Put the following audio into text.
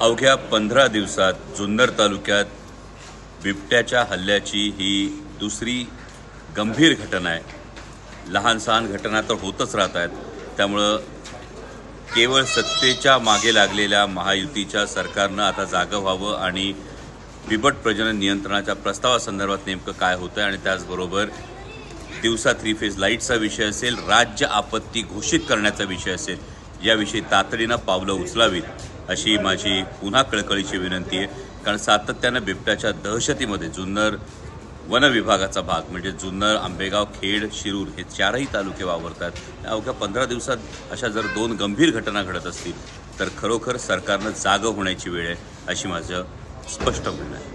अवघ्या पंधरा दिवसात जुन्नर तालुक्यात बिबट्याच्या हल्ल्याची ही दुसरी गंभीर घटना आहे. लहान सहान घटना तर होतच राहत आहेत. त्यामुळं केवळ सत्तेच्या मागे लागलेल्या महायुतीच्या सरकारनं आता जागं व्हावं आणि बिबट प्रजनन नियंत्रणाच्या प्रस्तावासंदर्भात नेमकं काय होतं आणि त्याचबरोबर दिवसा थ्री फेज लाईटचा विषय असेल राज्य आपत्ती घोषित करण्याचा विषय असेल याविषयी तातडीनं पावलं उचलावीत अशी माझी पुन्हा कळकळीची विनंती आहे. कारण सातत्यानं बिबट्याच्या दहशतीमध्ये जुन्नर वन विभागाचा भाग म्हणजे जुन्नर आंबेगाव खेड शिरूर हे चारही तालुके वावरतात. अवघ्या पंधरा दिवसात अशा जर दोन गंभीर घटना घडत असतील तर खरोखर सरकारनं जागं होण्याची वेळ आहे अशी माझं स्पष्ट म्हणणं आहे.